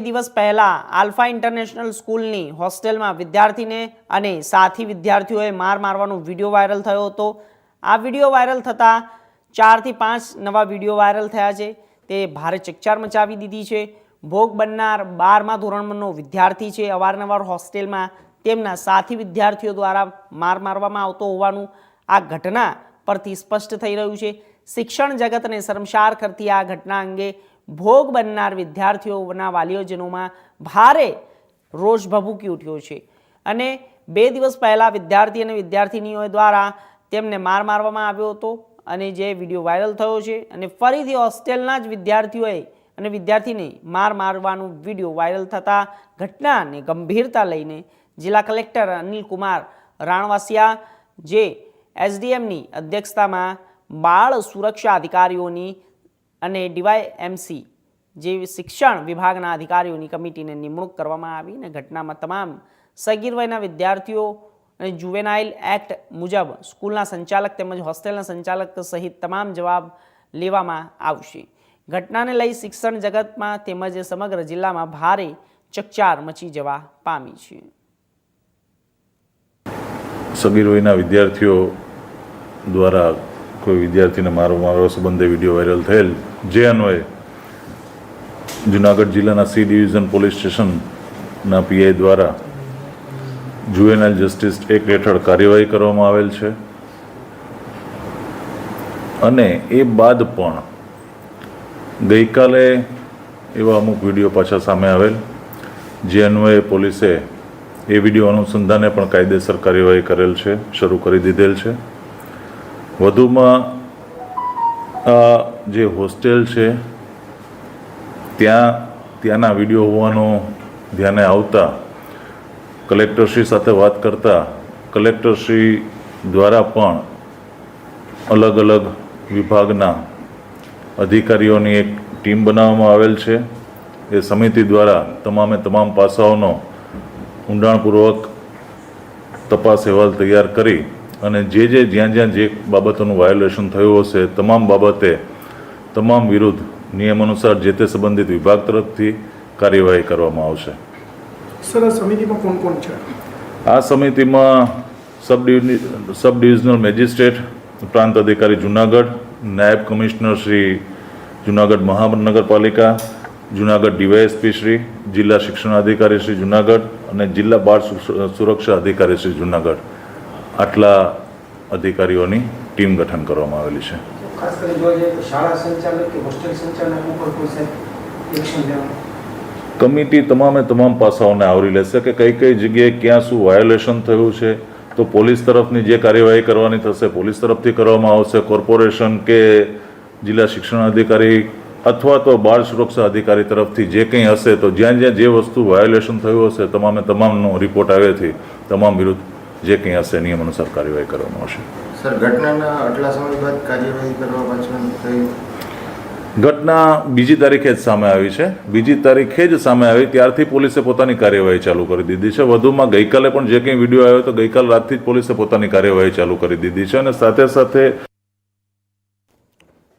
દિવસ પહેલા alpha international સ્કૂલની હોસ્ટેલમાં વિદ્યાર્થીને અને સાથી વિદ્યાર્થીઓએ માર મારવાનો વીડિયો વાયરલ થયો હતો. આ વીડિયો વાયરલ થતાં ચારથી પાંચ નવા વીડિયો વાયરલ થયા છે. તે ભારે ચકચાર મચાવી દીધી છે. ભોગ બનનાર બારમા ધોરણનો વિદ્યાર્થી છે અવારનવાર હોસ્ટેલમાં. તેમના સાથી વિદ્યાર્થીઓ દ્વારા માર મારવામાં આવતો હોવાનું આ ઘટના પરથી સ્પષ્ટ થઈ રહ્યું છે. શિક્ષણ જગતને શર્મસાર કરતી આ ઘટના અંગે ભોગ બનનાર વિદ્યાર્થીઓના વાલીઓજનોમાં ભારે રોષ ભભૂકી ઉઠ્યો છે. અને બે દિવસ પહેલાં વિદ્યાર્થી અને વિદ્યાર્થિનીઓ દ્વારા તેમને માર મારવામાં આવ્યો હતો અને જે વીડિયો વાયરલ થયો છે અને ફરીથી હોસ્ટેલના જ વિદ્યાર્થીઓએ અને વિદ્યાર્થીને માર મારવાનું વીડિયો વાયરલ થતાં ઘટનાને ગંભીરતા લઈને જિલ્લા કલેક્ટર અનિલ કુમાર રાણવાસિયા, જે એસડીએમની અધ્યક્ષતામાં બાળ સુરક્ષા અધિકારીઓની અને ડીવાયએમસી જે શિક્ષણ વિભાગના અધિકારીઓની કમિટીને નિમણૂક કરવામાં આવી અને ઘટનામાં તમામ સગીર વયના વિદ્યાર્થીઓ અને જુવેનાઇલ એક્ટ મુજબ સ્કૂલના સંચાલક તેમજ હોસ્ટેલના સંચાલક સહિત તમામ જવાબ લેવામાં આવશે. ઘટનાને લઈ શિક્ષણ જગતમાં તેમજ સમગ્ર જિલ્લામાં ભારે ચકચાર મચી જવા પામી છે. સગીર વયના વિદ્યાર્થીઓ દ્વારા કોઈ વિદ્યાર્થીને મારો મારો સંબંધે વીડિયો વાયરલ થયેલ, જે અન્વયે જુનાગઢ જિલ્લાના સી ડિવિઝન પોલીસ સ્ટેશનના પીઆઈ દ્વારા જુએનાઇલ જસ્ટિસ એક્ટ હેઠળ કાર્યવાહી કરવામાં આવેલ છે. અને એ બાદ પણ ગઈકાલે એવા અમુક વીડિયો પાછા સામે આવેલ, જે અન્વયે પોલીસે એ વીડિયો અનુસંધાને પણ કાયદેસર કાર્યવાહી કરેલ છે, શરૂ કરી દીધેલ છે. વધુમાં આ જે હોસ્ટેલ છે, ત્યાં, ત્યાંના વીડિયો હોવાનું ધ્યાને આવતા, કલેક્ટરશ્રી સાથે વાત કરતા, કલેક્ટરશ્રી દ્વારા પણ અલગ અલગ વિભાગના અધિકારીઓની એક ટીમ બનાવવામાં આવેલ છે. એ સમિતિ દ્વારા તમામે તમામ પાસાઓનો ઊંડાણપૂર્વક તપાસ અહેવાલ તૈયાર કરી અને જે જે જ્યાં જ્યાં જે બાબતોનું વાયોલેશન થયું હશે તમામ બાબતે તમામ વિરુદ્ધ નિયમ અનુસાર જે તે સંબંધિત વિભાગ તરફથી કાર્યવાહી કરવામાં આવશે. સર આ સમિતિમાં કોણ કોણ છે? આ સમિતિમાં સબ સબ ડિવિઝનલ મેજિસ્ટ્રેટ પ્રાંત અધિકારી જુનાગઢ નાયબ કમિશનર શ્રી જુનાગઢ મહાનગરપાલિકા જુનાગઢ ડીવાયએસપી શ્રી જિલ્લા શિક્ષણ અધિકારી શ્રી જુનાગઢ અને જિલ્લા બાળ સુરક્ષા અધિકારી શ્રી જુનાગઢ. આટલા અધિકારીઓની ટીમ ગઠન કરવામાં આવેલી છે. કમિટી તમામે તમામ પાસાઓને આવરી લેશે કે કઈ કઈ જગ્યાએ ક્યાં શું વાયોલેશન થયું છે તો પોલીસ તરફની જે કાર્યવાહી કરવાની થશે પોલીસ તરફથી કરવામાં આવશે કોર્પોરેશન કે જિલ્લા શિક્ષણ અધિકારી અથવા તો બાળ સુરક્ષા અધિકારી તરફથી જે કંઈ હશે તો જ્યાં જ્યાં જે વસ્તુ વાયોલેશન થયું હશે તમામે તમામનો રિપોર્ટ આવેથી તમામ વિરુદ્ધ જે કંઈ હશે નિયમ અનુસાર કાર્યવાહી કરવામાં આવશે. સર ઘટનાના આટલા સમય બાદ કાર્યવાહી કરવા પાછળ ઘટના બીજી તારીખે જ સામે આવી છે. બીજી તારીખે જ સામે આવી. ત્યારથી પોલીસે પોતાની કાર્યવાહી ચાલુ કરી દીધી છે. વધુમાં ગઈકાલે પણ જે કંઈ વીડિયો આવ્યો તો ગઈકાલ રાતથી જ પોલીસે પોતાની કાર્યવાહી ચાલુ કરી દીધી છે અને સાથે સાથે